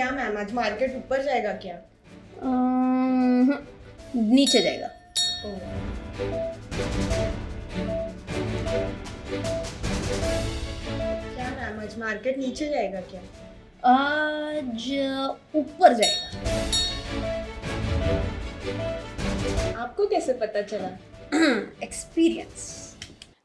क्या मैम? आज मार्केट ऊपर जाएगा क्या? नीचे जाएगा। क्या मैम आज मार्केट नीचे जाएगा क्या? आज ऊपर जाएगा। आपको कैसे पता चला? एक्सपिरियन्स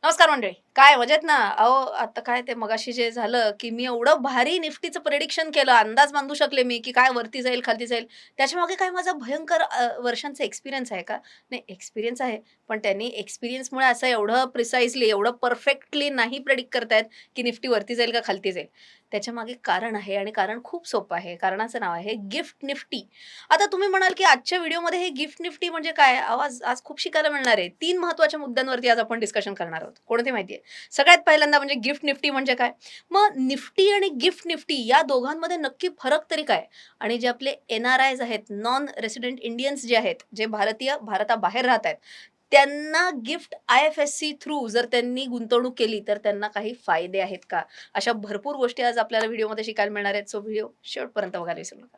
नमस्कार मंडळी. काय मजेत ना? अहो आता काय ते मगाशी जे झालं की मी एवढं भारी निफ्टीचं प्रेडिक्शन केलं अंदाज बांधू शकले मी की काय वरती जाईल खालती जाईल. त्याच्यामागे काय माझा भयंकर वर्षांचा एक्सपिरियन्स आहे का? नाही एक्सपिरियन्स आहे. पण त्यांनी एक्सपिरियन्समुळे असं एवढं प्रिसाइजली एवढं परफेक्टली नाही प्रेडिक्ट करतायत की निफ्टी वरती जाईल का खालती जाईल. त्याच्यामागे कारण आहे आणि कारण खूप सोपं आहे. कारणाचं नाव आहे गिफ्ट निफ्टी. आता तुम्ही म्हणाल की आजच्या व्हिडिओमध्ये हे गिफ्ट निफ्टी म्हणजे काय? आवाज आज खूप शिकायला मिळणार आहे. तीन महत्त्वाच्या मुद्द्यांवरती आज आपण डिस्कशन करणार आहोत. कोणते माहिती आहे? सगळ्यात पहिल्यांदा म्हणजे गिफ्ट निफ्टी म्हणजे काय? मग निफ्टी आणि गिफ्ट निफ्टी या दोघांमध्ये नक्की फरक तरी काय? आणि जे आपले एन आर आयज आहेत नॉन रेसिडेंट इंडियन्स जे आहेत जे भारतीय भारताबाहेर राहत आहेत त्यांना GIFT I F S C through जर त्यांनी गुंतवणूक केली तर त्यांना काही फायदे आहेत का? अशा भरपूर गोष्टी आज आपल्याला व्हिडिओमध्ये शिकायला मिळणार आहेत. सो व्हिडिओ शेवटपर्यंत बघायला विसरू नका.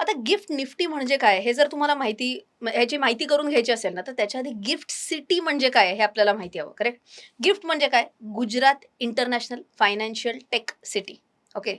आता गिफ्ट निफ्टी म्हणजे काय? हे जर तुम्हाला माहिती ह्याची माहिती करून घ्यायची असेल ना तर त्याच्या आधी गिफ्ट सिटी म्हणजे काय? हे आपल्याला माहिती हवं करेक्ट गिफ्ट म्हणजे काय? Gujarat international financial tech city. Okay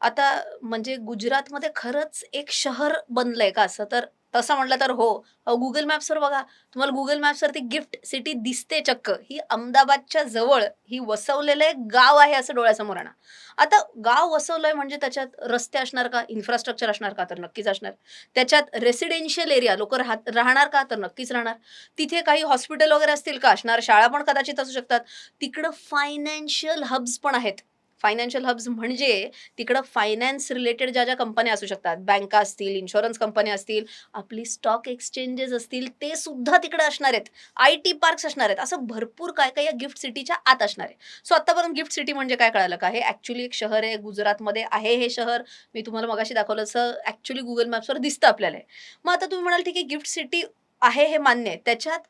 आता म्हणजे गुजरातमध्ये खरंच एक शहर बनलंय का असं? तर तसं म्हटलं तर हो. गुगल मॅप्सवर बघा. तुम्हाला गुगल मॅप्सवरती गिफ्ट सिटी दिसते चक्क. ही अहमदाबादच्या जवळ ही वसवलेलं एक गाव आहे असं डोळ्यासमोर आणा. आता गाव वसवलंय म्हणजे त्याच्यात रस्ते असणार का? इन्फ्रास्ट्रक्चर असणार का? तर नक्कीच असणार. त्याच्यात रेसिडेन्शियल एरिया लोक राहत राहणार का? तर नक्कीच राहणार. तिथे काही हॉस्पिटल वगैरे असतील का? असणार शाळा पण कदाचित असू शकतात. तिकडं फायनान्शियल हब्स पण आहेत. फायनान्शियल हब्स म्हणजे तिकडं फायनान्स रिलेटेड ज्या ज्या कंपन्या असू शकतात. बँका असतील इन्शुरन्स कंपन्या असतील आपली स्टॉक एक्सचेंजेस असतील ते सुद्धा तिकडे असणार आहेत. आय टी पार्क्स असणार आहेत. असं भरपूर काय काय या गिफ्ट सिटीच्या आत असणार आहे. सो आतापर्यंत गिफ्ट सिटी म्हणजे काय कळालं का? हे ॲक्च्युली एक शहर आहे. गुजरातमध्ये आहे हे शहर. मी तुम्हाला मगाशी दाखवलं असं ॲक्च्युली गुगल मॅप्सवर दिसतं आपल्याला. मग आता तुम्ही म्हणाल ठीक आहे गिफ्ट सिटी आहे हे मान्य आहे. त्याच्यात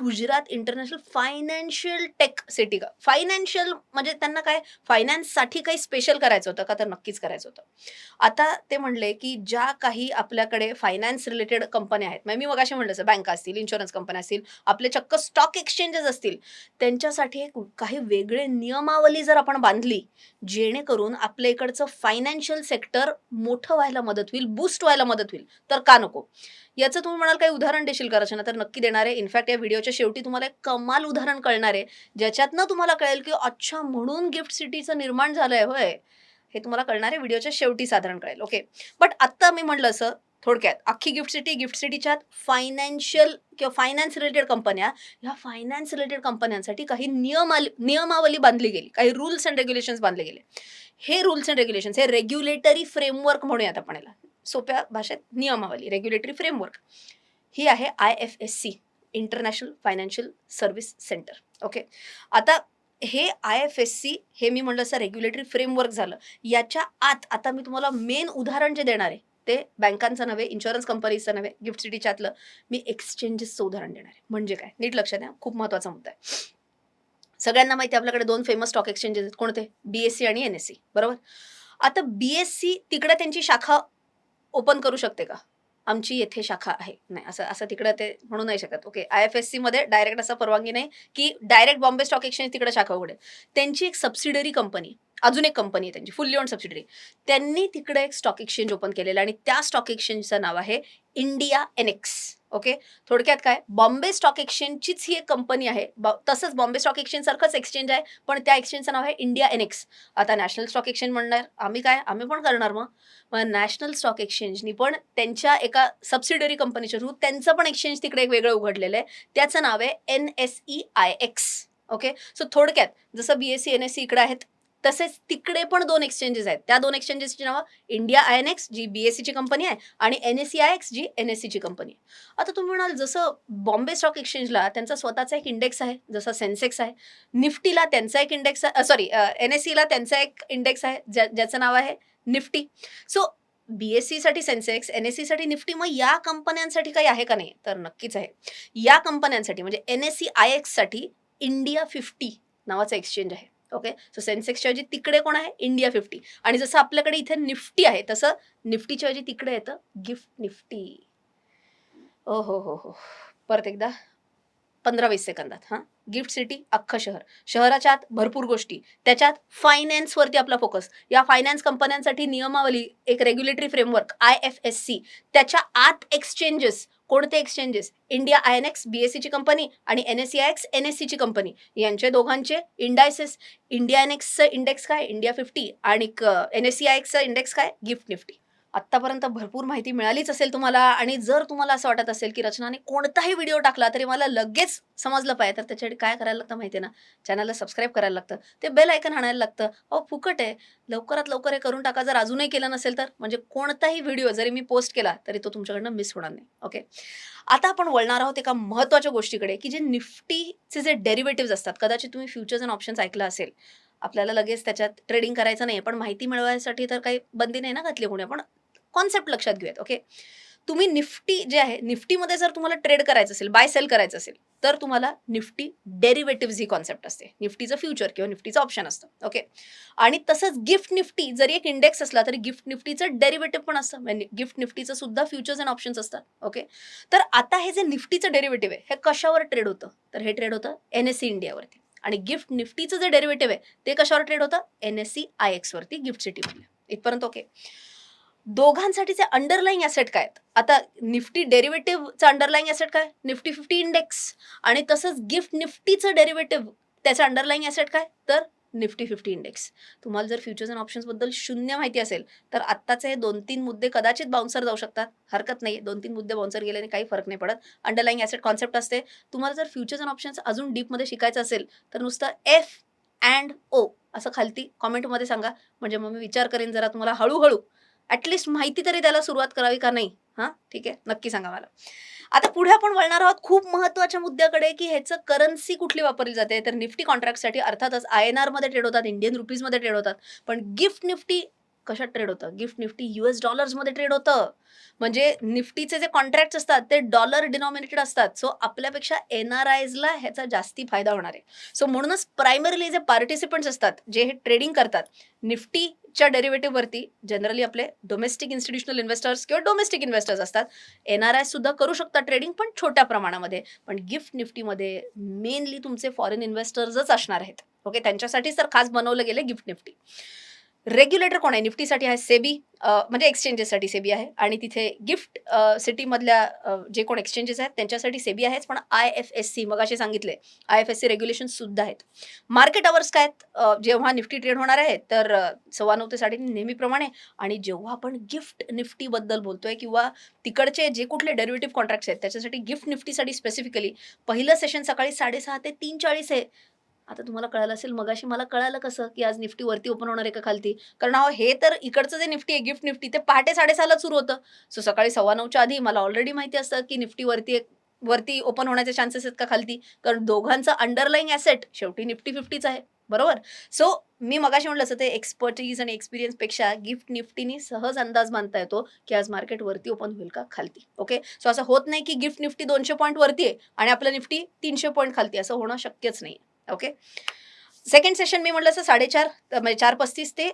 Gujarat international financial tech city का? फायनान्शियल म्हणजे त्यांना काय? फायनान्ससाठी काही स्पेशल करायचं होतं का? तर नक्कीच करायचं होतं. आता ते म्हणले की ज्या काही आपल्याकडे फायनान्स रिलेटेड कंपन्या आहेत म्हणजे मी असे म्हणलं बँका असतील इन्शुरन्स कंपन्या असतील आपले चक्क स्टॉक एक्सचेंजेस असतील त्यांच्यासाठी एक काही वेगळे नियमावली जर आपण बांधली जेणेकरून आपल्या इकडचं फायनान्शियल सेक्टर मोठं व्हायला मदत होईल बूस्ट व्हायला मदत होईल. तर का नको? याचं तुम्ही म्हणाल काही उदाहरण देशील का रचना? तर नक्की देणार आहे. इनफॅक्ट या व्हिडिओच्या शेवटी तुम्हाला एक कमाल उदाहरण कळणार आहे. ज्याच्यातनं तुम्हाला कळेल की अच्छा म्हणून गिफ्ट सिटीचं निर्माण झालंय होय. हे तुम्हाला कळणार आहे व्हिडिओच्या शेवटी साधारण कळेल ओके. बट आत्ता मी म्हटलं असं थोडक्यात अख्खी गिफ्ट सिटी गिफ्ट सिटीच्या फायनान्शियल किंवा फायनान्स रिलेटेड कंपन्या ह्या फायनान्स रिलेटेड कंपन्यांसाठी काही नियमाली नियमावली बांधली गेली काही रूल्स अँड रेग्युलेशन्स बांधले गेले. हे रूल्स अँड रेग्युलेशन्स हे रेग्युलेटरी फ्रेमवर्क म्हणूयात आपण याला. सोप्या भाषेत नियमावली रेग्युलेटरी फ्रेमवर्क. ही आहे I F S C. International financial service centre. Okay आता हे आय एफ एस सी हे मी म्हणलं असं रेग्युलेटरी फ्रेमवर्क झालं. याच्या आत आता मी तुम्हाला मेन उदाहरण जे देणार आहे ते बँकांचं नव्हे इन्शुरन्स कंपनीचं नव्हे गिफ्ट सिटीच्यातलं मी एक्सचेंजेसचं उदाहरण देणार आहे. म्हणजे काय? नीट लक्षात द्या खूप महत्त्वाचा मुद्दा आहे. सगळ्यांना माहिती आहे आपल्याकडे दोन फेमस स्टॉक एक्सचेंजेस आहेत. कोणते? बी एस सी आणि एन एस सी बरोबर? आता बी एस सी तिकडे त्यांची शाखा ओपन करू शकते का? आमची येथे शाखा आहे. नाही असं असं तिकडं ते म्हणू नाही शकत. Okay I F S C मध्ये डायरेक्ट असं परवानगी नाही की डायरेक्ट बॉम्बे स्टॉक एक्सचेंज तिकडे शाखा उघडेल. त्यांची एक सबसिडरी कंपनी अजून एक कंपनी आहे त्यांची फुल्ली ओन सबसिडरी त्यांनी तिकडे एक स्टॉक एक्सचेंज ओपन केलेलं आणि त्या स्टॉक एक्सचेंजचं नाव आहे इंडिया एनेक्स ओके थोडक्यात काय? बॉम्बे स्टॉक एक्सचेंजचीच ही एक कंपनी आहे. तसंच बॉम्बे स्टॉक एक्सचेंज सारखंच एक्सचेंज आहे पण त्या एक्सचेंजचं नाव आहे इंडिया एनेक्स आता नॅशनल स्टॉक एक्सचेंज म्हणणार. आम्ही काय? आम्ही पण करणार मग. मग नॅशनल स्टॉक एक्सचेंजनी पण त्यांच्या एका सबसिडरी कंपनीच्या थ्रू त्यांचं पण एक्सचेंज तिकडे एक वेगळं उघडलेलं आहे. त्याचं नाव आहे N S E I X okay so थोडक्यात जसं B S C N S C इकडे आहेत तसेच तिकडे पण दोन एक्सचेंजेस आहेत. त्या दोन एक्सचेंजेसची नावं India I N X G B S सीची कंपनी आहे आणि N S C I X G N S सीची कंपनी आहे. आता तुम्ही म्हणाल जसं बॉम्बे स्टॉक एक्सचेंजला त्यांचा स्वतःचा एक इंडेक्स आहे जसा सेन्सेक्स आहे. निफ्टीला त्यांचा एक इंडेक्स आहे सॉरी एन एस सीला त्यांचा एक इंडेक्स आहे ज्या ज्याचं नाव आहे निफ्टी सो बी एस सीसाठी सेन्सेक्स एन एस सीसाठी निफ्टी मग या कंपन्यांसाठी काही आहे का नाही? तर नक्कीच आहे. या कंपन्यांसाठी म्हणजे एन एस सी आय एक्ससाठी इंडिया फिफ्टी नावाचा एक्सचेंज आहे. ओके सो सेन्सेक्सच्या ऐवजी तिकडे कोण आहे? इंडिया फिफ्टी आणि जसं आपल्याकडे इथे निफ्टी आहे तसं निफ्टीच्या ऐवजी तिकडे येतं गिफ्ट निफ्टी. ओ हो हो. हो परत एकदा. पंधरा वीस सेकंदात हां? गिफ्ट सिटी अख्खं शहर. शहराच्या आत भरपूर गोष्टी. त्याच्यात फायनान्सवरती आपला फोकस या फायनान्स कंपन्यांसाठी नियमावली एक regulatory framework I F S C त्याच्या आत एक्सचेंजेस कोणते exchanges India I N X B S सीची कंपनी आणि N S C I X N S सीची कंपनी यांचे दोघांचे इंडायसेस इंडिया एन एक्सचं इंडेक्स काय? इंडिया फिफ्टी आणि एन एस सी आय एक्सचं इंडेक्स काय? गिफ्ट निफ्टी आत्तापर्यंत भरपूर माहिती मिळालीच असेल तुम्हाला आणि जर तुम्हाला असं वाटत असेल की रचनाने कोणताही व्हिडिओ टाकला तरी मला लगेच समजलं पाहिजे. तर त्याच्यासाठी काय करायला लागतं माहिती आहे ना? चॅनलला सबस्क्राईब करायला लागतं. ते बेल ऐकन आणायला लागतं. अहो फुकट आहे. लवकरात लवकर हे करून टाका. जर अजूनही केलं नसेल तर म्हणजे कोणताही व्हिडिओ जरी मी पोस्ट केला तरी तो तुमच्याकडनं मिस होणार नाही. ओके आता आपण वळणार आहोत एका महत्त्वाच्या गोष्टीकडे की जे निफ्टीचे जे डेरिव्हेटिव्ह असतात कदाचित तुम्ही फ्युचर्स अँड ऑप्शन्स ऐकलं असेल. आपल्याला लगेच त्याच्यात ट्रेडिंग करायचं नाही पण माहिती मिळवायसाठी तर काही बंदी नाही ना घातली कोणी पण कॉन्सेप्ट लक्षात घेऊयात ओके? तुम्ही निफ्टी जे आहे निफ्टीमध्ये जर तुम्हाला ट्रेड करायचं असेल बाय सेल करायचं असेल तर तुम्हाला निफ्टी डेरिव्हेटिव्ह ही कॉन्सेप्ट असते. निफ्टीचं फ्युचर किंवा निफ्टीचं ऑप्शन असतं ओके? आणि तसंच गिफ्ट निफ्टी जरी एक इंडेक्स असला तरी गिफ्ट निफ्टीचं डेरिव्हेटिव्ह पण असतं. म्हणजे गिफ्ट निफ्टीचं सुद्धा फ्युचर्स अँड ऑप्शन्स असतात ओके? तर आता हे जे निफ्टीचं डेरिव्हेटिव्ह आहे हे कशावर ट्रेड होतं? तर हे ट्रेड होतं एन एस सी इंडियावरती आणि गिफ्ट निफ्टीचं जे डेरिव्हेटिव्ह आहे ते कशावर ट्रेड होतं? एन एस सी आय एक्सवरती गिफ्ट सिटीमधल्या इथपर्यंत ओके? दोघांसाठीचे अंडरलाईंग ॲसेट काय आहेत? आता निफ्टी डेरिव्हेटिव्हचं अंडरलाईंग ॲसेट काय? निफ्टी फिफ्टी इंडेक्स आणि तसंच गिफ्ट निफ्टीचं डेरिव्हेटिव्ह त्याचं अंडरलाईंग ॲसेट काय? तर निफ्टी फिफ्टी इंडेक्स तुम्हाला जर फ्युचर्स अँड ऑप्शन्सबद्दल शून्य माहिती असेल तर आत्ताचे हे दोन तीन मुद्दे कदाचित बाउन्सर जाऊ शकतात. हरकत नाही दोन तीन मुद्दे बाउन्सर गेल्याने काही फरक नाही पडत. अंडरलाईंग ॲसेट कॉन्सेप्ट असते. तुम्हाला जर फ्युचर्स अँड ऑप्शन्स अजून डीपमध्ये शिकायचं असेल तर नुसतं एफ अँड ओ असं खालती कॉमेंटमध्ये सांगा. म्हणजे मग मी विचार करेन जरा तुम्हाला हळूहळू. ॲटलिस्ट माहिती तरी त्याला सुरुवात करावी का नाही? हां ठीक आहे नक्की सांगा मला. आता पुढे आपण वळणार आहोत खूप महत्त्वाच्या मुद्द्याकडे की ह्याचं करन्सी कुठली वापरली जाते? तर निफ्टी कॉन्ट्रॅक्टसाठी अर्थातच आय एन आरमध्ये ट्रेड होतात इंडियन रुपीजमध्ये ट्रेड होतात. पण गिफ्ट निफ्टी कशात ट्रेड होतं? गिफ्ट निफ्टी यू एस डॉलर्समध्ये ट्रेड होतं. म्हणजे निफ्टीचे जे कॉन्ट्रॅक्ट असतात ते डॉलर डिनॉमिनेटेड असतात. सो आपल्यापेक्षा एन आर आयजला ह्याचा जास्ती फायदा होणार आहे. सो म्हणूनच प्रायमरीली जे पार्टिसिपंट्स असतात जे हे ट्रेडिंग करतात निफ्टी च्या डेरिव्हेटिव्हवरती जनरली आपले डोमेस्टिक इन्स्टिट्युशनल इन्व्हेस्टर्स किंवा डोमेस्टिक इन्व्हेस्टर्स असतात. एन आर आय सुद्धा करू शकतात ट्रेडिंग पण छोट्या प्रमाणामध्ये. पण गिफ्ट निफ्टीमध्ये मेनली तुमचे फॉरेन इन्व्हेस्टर्सच असणार आहेत. ओके त्यांच्यासाठी सर खास बनवलं गेलं गिफ्ट निफ्टी. रेग्युलेटर कोण आहे? निफ्टीसाठी आहे सेबी म्हणजे एक्सचेंजेससाठी सेबी आहे. आणि तिथे गिफ्ट सिटीमधल्या जे कोण एक्सचेंजेस आहेत त्यांच्यासाठी सेबी आहेच. पण आय एफ एस सी मग असे सांगितले I F S C regulation सुद्धा आहेत. मार्केट अवर्स काय आहेत? जेव्हा निफ्टी ट्रेड होणार आहे तर सव्वा नऊ ते साडेतीन नेहमीप्रमाणे. आणि जेव्हा आपण गिफ्ट निफ्टीबद्दल बोलतोय किंवा तिकडचे जे कुठले डेरिव्हेटिव्ह कॉन्ट्रॅक्ट्स आहेत त्याच्यासाठी गिफ्ट निफ्टीसाठी स्पेसिफिकली पहिलं सेशन सकाळी साडेसहा ते तीन चाळीस आहे. आता तुम्हाला कळालं असेल मगाशी मला कळालं कसं की आज निफ्टी वरती ओपन होणार आहे का खालती? कारण अहो हे तर इकडचं जे निफ्टी आहे गिफ्ट निफ्टी ते पहाटे साडेसहाला सुरू होतं. सो सकाळी सव्वा नऊच्या आधी मला ऑलरेडी माहिती असतं की निफ्टी वरती एक वरती ओपन होण्याचे चान्सेस आहेत का खालती? कारण दोघांचं अंडरलाईंग ॲसेट शेवटी निफ्टी फिफ्टीच आहे. बरोबर? सो मी मगाशी म्हटलं असं ते एक्सपर्टीज आणि एक्सपिरियन्सपेक्षा गिफ्ट निफ्टीनी सहज अंदाज मानता येतो की आज मार्केट वरती ओपन होईल का खालती. ओके सो असं होत नाही की गिफ्ट निफ्टी दोनशे पॉईंट वरती आहे आणि आपलं निफ्टी तीनशे पॉईंट खालती असं होणं शक्यच नाही ओके सेकंड सेशन मी म्हटलं असं साडेचार म्हणजे चार पस्तीस ते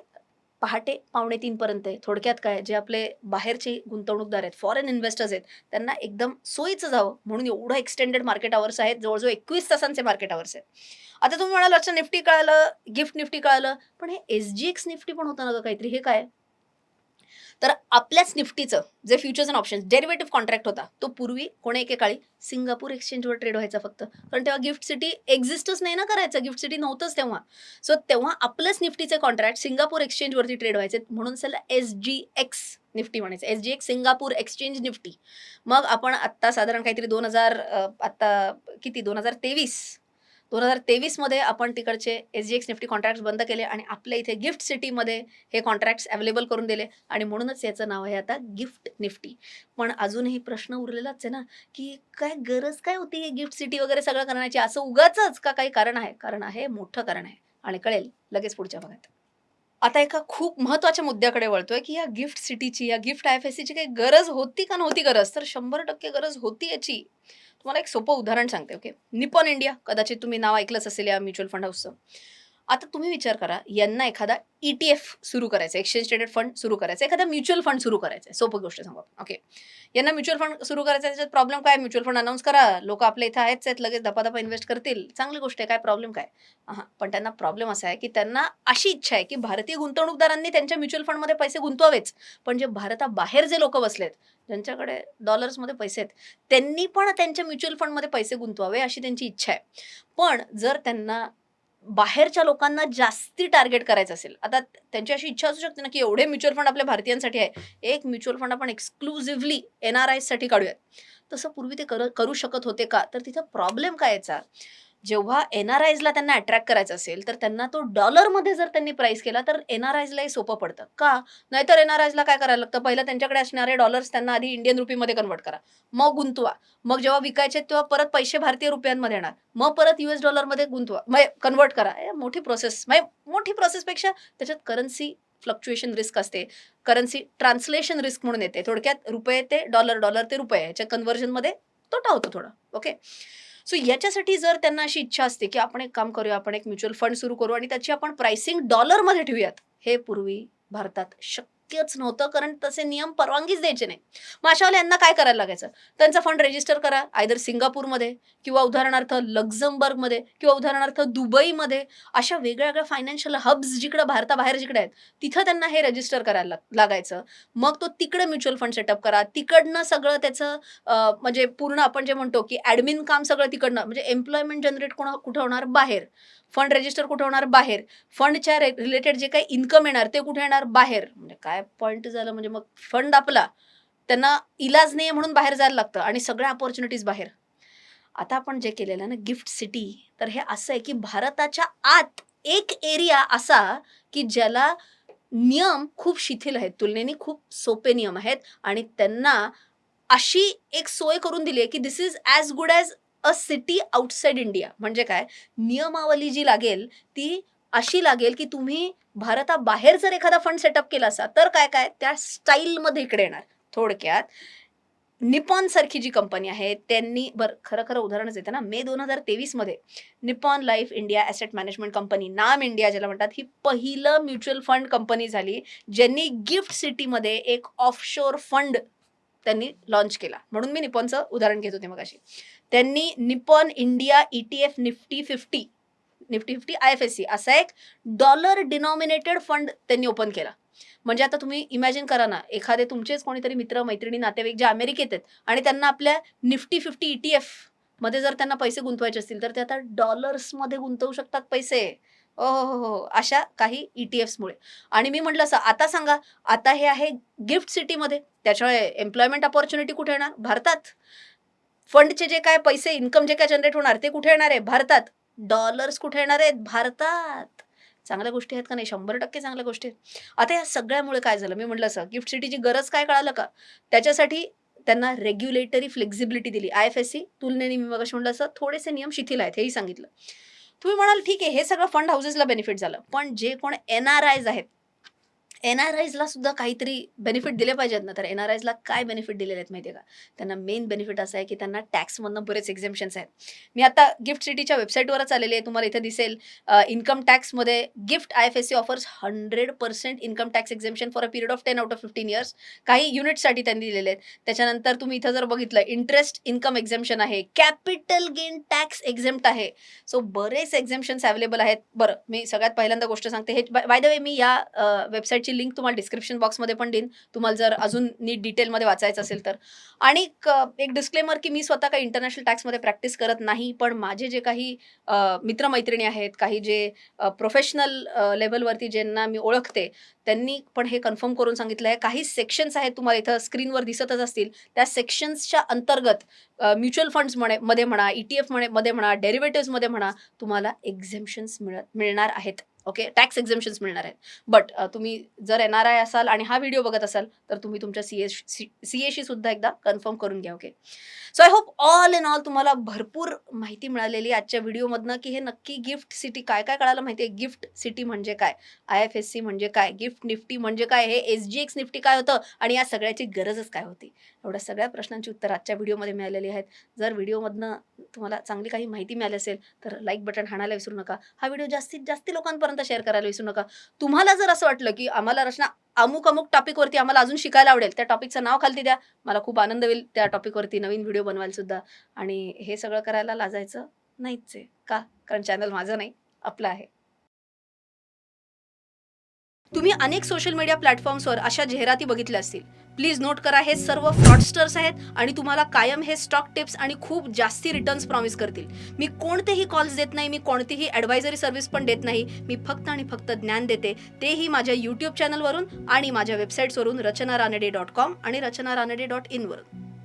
पहाटे पावणे तीनपर्यंत आहे. थोडक्यात काय जे आपले बाहेरचे गुंतवणूकदार आहेत फॉरेन इन्व्हेस्टर्स आहेत त्यांना एकदम सोयीचं जावं. म्हणून एवढं एक्सटेंडेड मार्केट आवर्स आहेत जवळजवळ एकवीस तासांचे मार्केट आवर्स आहेत. आता तुम्ही म्हणाल अच्छा निफ्टी कळालं गिफ्ट निफ्टी कळालं पण हे एस जी एक्स निफ्टी पण होतं ना गं काहीतरी? हे काय? तर आपल्याच निफ्टीचं जे futures and options derivative contract होता तो पूर्वी कोणा एकेकाळी सिंगापूर एक्सचेंजवर ट्रेड व्हायचा फक्त. कारण तेव्हा गिफ्ट सिटी एक्झिस्टच नाही ना करायचं गिफ्ट सिटी नव्हतंच तेव्हा. सो तेव्हा आपलंच निफ्टीचे कॉन्ट्रॅक्ट सिंगापूर एक्सचेंजवरती ट्रेड व्हायचे म्हणून त्याला एस जी एक्स निफ्टी म्हणायचं. S G X Singapore exchange Nifty. मग आपण आत्ता साधारण काहीतरी दोन हजार आत्ता किती? दोन हजार तेवीस दोन हजार तेवीसमध्ये आपण तिकडचे S G X Nifty contract बंद केले आणि आपल्या इथे गिफ्ट सिटीमध्ये हे कॉन्ट्रॅक्ट्स अवेलेबल करून दिले. आणि म्हणूनच याचं नाव आहे आता गिफ्ट निफ्टी पण अजूनही प्रश्न उरलेलाच आहे ना की काय गरज काय होती गिफ्ट सिटी वगैरे सगळं करण्याची? असं उगाच का काही कारण आहे? कारण आहे मोठं कारण आहे. आणि कळेल लगेच पुढच्या भागात. आता एका खूप महत्त्वाच्या मुद्द्याकडे वळतोय की या गिफ्ट सिटीची या गिफ्ट आय एफ एस सीची काही गरज होती का नव्हती गरज? तर शंभर टक्के गरज होती याची. तुम्हाला एक सोपं उदाहरण सांगते ओके? निपॉन इंडिया कदाचित तुम्ही नाव ऐकलंच असेल या म्युच्युअल फंड हाऊसचं. आता तुम्ही विचार करा यांना एखादा ई टी एफ सुरू करायचं एक्सचेंज ट्रेडेड फंड सुरू करायचं एखादा म्युच्युअल फंड सुरू करायचं सोपं गोष्ट सांगू ओके यांना म्युच्युअल फंड सुरू करायचा त्याच्यात प्रॉब्लेम काय म्युच्युअल फंड अनाऊन्स करा लोक आपल्या इथं आहेच आहेत लगेच धपाधपा इन्व्हेस्ट करतील चांगली गोष्ट आहे काय प्रॉब्लेम काय? हां पण त्यांना प्रॉब्लेम असा आहे की त्यांना अशी इच्छा आहे की भारतीय गुंतवणूकदारांनी त्यांच्या म्युच्युअल फंडमध्ये पैसे गुंतवावेच पण जे भारताबाहेर जे लोक बसलेत ज्यांच्याकडे डॉलर्समध्ये पैसे आहेत त्यांनी पण त्यांच्या म्युच्युअल फंडमध्ये पैसे गुंतवावे अशी त्यांची इच्छा आहे. पण जर त्यांना बाहेरच्या लोकांना जास्ती टार्गेट करायचं असेल. आता त्यांची अशी इच्छा असू शकते ना की एवढे म्युच्युअल फंड आपल्या भारतीयांसाठी आहे. एक म्युच्युअल फंड आपण एक्सक्लुझिव्हली एन आरसाठी काढूयात. तसं पूर्वी ते कर करू शकत होते का? तर तिथं प्रॉब्लेम काय याचा? जेव्हा एन आर आयजला त्यांना अट्रॅक्ट करायचं असेल तर त्यांना तो डॉलरमध्ये जर त्यांनी प्राईस केला तर एन आर आयजलाही सोपं पडतं. का? नाहीतर एन आर आयजला काय करायला लागतं? पहिलं त्यांच्याकडे असणारे डॉलर्स त्यांना आधी इंडियन रुपीमध्ये कन्वर्ट करा. मग गुंतवा. मग जेव्हा विकायचे तेव्हा परत पैसे भारतीय रुपयांमध्ये येणार. मग परत युएस डॉलरमध्ये गुंतवा. मग कन्वर्ट करा. मोठी प्रोसेस म्हणजे मोठी प्रोसेसपेक्षा त्याच्यात करन्सी फ्लक्च्युएशन रिस्क असते. करन्सी ट्रान्सलेशन रिस्क म्हणून येते. थोडक्यात रुपये ते डॉलर डॉलर ते रुपये याच्या कन्व्हर्जनमध्ये तोटा होतो थोडा. ओके सो याच्यासाठी जर त्यांना अशी इच्छा असते की आपण एक काम करूया आपण एक म्युच्युअल फंड सुरू करू आणि त्याची आपण प्राइसिंग डॉलरमध्ये ठेवूयात हे पूर्वी भारतात शक्य शक्यच नव्हतं कारण तसे नियम परवानगीच द्यायचे नाही. मग अशावेळेला यांना काय करायला लागायचं? त्यांचा फंड रजिस्टर करा आयदर सिंगापूरमध्ये किंवा उदाहरणार्थ लक्झमबर्गमध्ये किंवा उदाहरणार्थ दुबईमध्ये अशा वेगळ्या वेगळ्या फायनान्शियल हब्स जिकडे भारताबाहेर जिकडे आहेत तिथं त्यांना हे रजिस्टर करायला लागायचं. मग तो तिकडे म्युच्युअल फंड सेटअप करा. तिकडनं सगळं त्याचं म्हणजे पूर्ण आपण जे म्हणतो की ॲडमिन काम सगळं तिकडनं म्हणजे एम्प्लॉयमेंट जनरेट कोणा कुठं होणार? बाहेर. फंड रजिस्टर कुठे होणार? बाहेर. फंडच्या रिलेटेड जे काही इन्कम येणार ते कुठे येणार? बाहेर. म्हणजे काय पॉईंट झालं? म्हणजे मग फंड आपला. त्यांना इलाज नाही म्हणून बाहेर जायला लागतं आणि सगळ्या अपॉर्च्युनिटीज बाहेर. आता आपण जे केलेलं आहे ना गिफ्ट सिटी तर हे असं आहे की भारताच्या आत एक एरिया असा की ज्याला नियम खूप शिथिल आहेत. तुलनेने खूप सोपे नियम आहेत. आणि त्यांना अशी एक सोय करून दिली आहे की this is as good as a city outside India. म्हणजे काय? नियमावली जी लागेल ती अशी लागेल की तुम्ही भारताबाहेर जर एखादा फंड सेटअप केला असा तर काय काय? त्या स्टाईलमध्ये इकडे येणार. थोडक्यात निपॉन सारखी जी कंपनी आहे त्यांनी बरं खरं खरं उदाहरणच देते ना. मे दोन हजार तेवीसमध्ये Nippon life India asset management company नाम इंडिया ज्याला म्हणतात ही पहिलं म्युच्युअल फंड कंपनी झाली ज्यांनी गिफ्ट सिटीमध्ये एक ऑफशोर फंड त्यांनी लॉन्च केला. म्हणून मी निपॉनचं उदाहरण घेत होते मग अशी त्यांनी Nippon India E T F Nifty fifty Nifty fifty I F S C असा एक डॉलर डिनॉमिनेटेड फंड त्यांनी ओपन केला. म्हणजे आता तुम्ही इमॅजिन करा ना एखादे तुमचेच कोणीतरी मित्र मैत्रिणी नातेवाईक जे अमेरिकेत आहेत आणि त्यांना आपल्या निफ्टी फिफ्टी ई टी एफमध्ये जर त्यांना पैसे गुंतवायचे असतील तर ते आता डॉलर्समध्ये गुंतवू शकतात पैसे. ओ हो हो हो अशा काही ई टी एफ्समुळे आणि मी म्हटलं असं आता सांगा आता हे आहे गिफ्ट सिटीमध्ये त्याच्यामुळे एम्प्लॉयमेंट अपॉर्च्युनिटी कुठे येणार? भारतात. फंडचे जे काय पैसे इन्कम जे काय जनरेट होणार ते कुठे येणार आहे? भारतात. डॉलर्स कुठे येणार आहेत? भारतात. चांगल्या गोष्टी आहेत का नाही? शंभर टक्के चांगल्या गोष्टी आहेत. आता या सगळ्यामुळे काय झालं? मी म्हटलं असं गिफ्ट सिटीची गरज काय कळालं का? त्याच्यासाठी त्यांना रेग्युलेटरी फ्लेक्झिबिलिटी दिली. आय एफ एस सी तुलनेने मी मग म्हटलं असं थोडेसे नियम शिथिल आहेत हेही सांगितलं. तुम्ही म्हणाल ठीक आहे हे सगळं फंड हाऊसेसला बेनिफिट झालं. पण जे कोण एन आर आयज आहेत एन आर आयजला सुद्धा काहीतरी बेनिफिट दिले पाहिजेत ना. तर एन आर आयजला काय बेनिफिट दिलेले आहेत माहिती आहे का? त्यांना मेन बेनिफिट असं आहे की त्यांना टॅक्समधनं बरेच एक्झेम्पन्स आहेत. मी आता गिफ्ट सिटीच्या वेबसाईटवरच आलेले आहे. तुम्हाला इथे दिसेल income टॅक्समध्ये gift I F S C offers hundred percent income tax exemption for a period of ten out of fifteen years काही युनिटसाठी त्यांनी दिलेले आहेत. त्याच्यानंतर तुम्ही इथं जर बघितलं इंटरेस्ट इन्कम एक्झेम्पन आहे कॅपिटल गेन टॅक्स एक्झेम्प्ट आहे. सो बरेच एक्झेम्पन्स अवेलेबल आहेत. बरं मी सगळ्यात पहिल्यांदा गोष्ट सांगते. हे बाय द वे मी या वेबसाईट वेबसाईटची लिंक तुम्हाला डिस्क्रिप्शन बॉक्समध्ये पण देईन. तुम्हाला जर अजून नीट डिटेलमध्ये वाचायचं असेल तर. आणि एक डिस्क्लेमर की मी स्वतः काही इंटरनॅशनल टॅक्समध्ये प्रॅक्टिस करत नाही पण माझे जे काही मित्रमैत्रिणी आहेत काही जे प्रोफेशनल लेवलवरती ज्यांना मी ओळखते त्यांनी पण हे कन्फर्म करून सांगितलं आहे काही सेक्शन्स आहेत तुम्हाला इथं स्क्रीनवर दिसतच असतील. त्या सेक्शन्सच्या अंतर्गत म्युच्युअल फंड्स म्हणे मध्ये म्हणा ई टी एफमध्ये म्हणा डेरिव्हेटिव्हमध्ये म्हणा तुम्हाला एक्झेम्शन्स मिळत मिळणार आहेत. ओके? टॅक्स एक्झम्पन्स मिळणार आहेत. बट तुम्ही जर एन आर आय असाल आणि हा व्हिडिओ बघत असाल तर तुम्ही तुमच्या सी एस सी एशी सुद्धा एकदा कन्फर्म करून घ्या okay? So I hope all in all तुम्हाला भरपूर माहिती मिळालेली आजच्या व्हिडिओमधनं की हे नक्की गिफ्ट सिटी काय काय कळायला माहिती आहे? गिफ्ट सिटी म्हणजे काय? आय एफ एस सी म्हणजे काय? गिफ्ट निफ्टी म्हणजे काय? हे एस जी एक्स निफ्टी काय होतं? आणि या सगळ्याची गरजच काय होती? एवढ्या सगळ्या प्रश्नांची उत्तर आजच्या व्हिडिओमध्ये मिळालेली आहेत. जर व्हिडिओमधनं तुम्हाला चांगली काही माहिती मिळाली असेल तर लाईक बटन हाणायला विसरू नका. हा व्हिडिओ जास्तीत जास्त लोकांपर्यंत शेअर करायला विसरू नका. तुम्हाला जर असं वाटलं की आम्हाला रचना अमुक अमुक टॉपिकवरती आम्हाला अजून शिकायला आवडेल त्या टॉपिकचं नाव खालती द्या. मला खूप आनंद होईल त्या टॉपिकवरती नवीन व्हिडिओ बनवायला सुद्धा. आणि हे सगळं करायला लाजायचं नाहीच आहे का? कारण चॅनल माझं नाही आपलं आहे. तुम्ही अनेक सोशल मीडिया प्लॅटफॉर्म्सवर अशा जाहिराती बघितल्या असतील. प्लीज नोट करा हे सर्व फ्रॉडस्टर्स आहेत आणि तुम्हाला कायम हे स्टॉक टिप्स आणि खूप जास्ती रिटर्न्स प्रॉमिस करतील. मी कोणतेही कॉल्स देत नाही मी कोणतीही ॲडवायझरी सर्व्हिस पण देत नाही. मी फक्त आणि फक्त ज्ञान देते. तेही माझ्या यूट्यूब चॅनलवरून आणि माझ्या वेबसाईट्सवरून रचना रानडे डॉट कॉम आणि रचना रानडे डॉट इनवरून